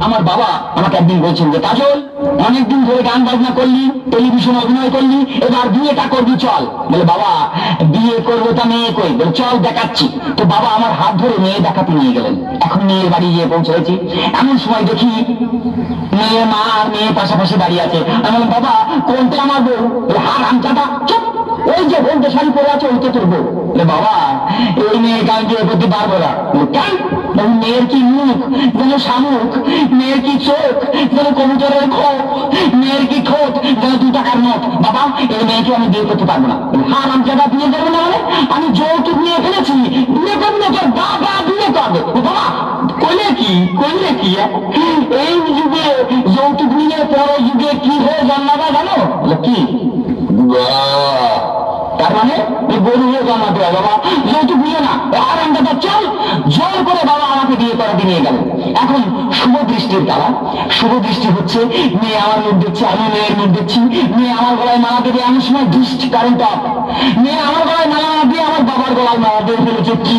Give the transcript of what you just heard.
আমার বাবা আমাকে একদিন বলছেন যে, কাজল, অনেকদিন ধরে গান বাজনা করলি, টেলিভিশন অভিনয় করলি, এবার বিয়েটা করবি, চল। বলে, বাবা, বিয়ে করব তা মেয়ে কই? বলে, চল, দেখাচ্ছি। তো বাবা আমার হাত ধরে মেয়ে দেখাতে নিয়ে গেলেন। এখন মেয়ের বাড়ি গিয়ে পৌঁছেছি। এমন সময় দেখি মেয়ে মা আর মেয়ে পাশাপাশি দাঁড়িয়ে আছে। আমি বললাম, বাবা, কোনটা আমার বউ? হার আমচাটা চুপ! ওই যে বলতে শাড়ি পরে আছে ওই তো তোর বউ। বাবা, এই মেয়ের গান দিয়ে করতে পারব না কেন? বলে, মেয়ের কি মুখ যেন শামুক মেয়ের কি চোখ যেন কবুতরের খোপ মেয়ের কি ঠোঁট যেন দু টাকার নোট বাবা এই মেয়েকে আমি বিয়ে করতে পারব না। বলে, হার আমচাটা বিয়ে করব না মানে আমি যৌতুক নিয়ে ফেলেছি বিয়ে করব না তোর বাবা বিয়ে করবে। বাবা কইলে কি কইলে কি? এই যুগে যৌতুক নিয়ে পরের যুগে কি হয়ে জন্মাবে জানো? কি? তার মানে গরু হয়ে জন্মাতে হয় বাবা। যৌতুক নিয়ে না আর আমরা আমাকে দিনে গেল। এখন শুভ দৃষ্টির দ্বারা শুভ দৃষ্টি হচ্ছে, মেয়ে আমার মুখ দেখছি, আমি মেয়ের মুখ দেখছি। মেয়ে আমার গলায় মালা দেবে আমি সময় দৃষ্টি কারেন্ট অফ মেয়ে আমার গলায় না দিয়ে আমার বাবার গলায় মালা দিয়ে ফেলেছে, কি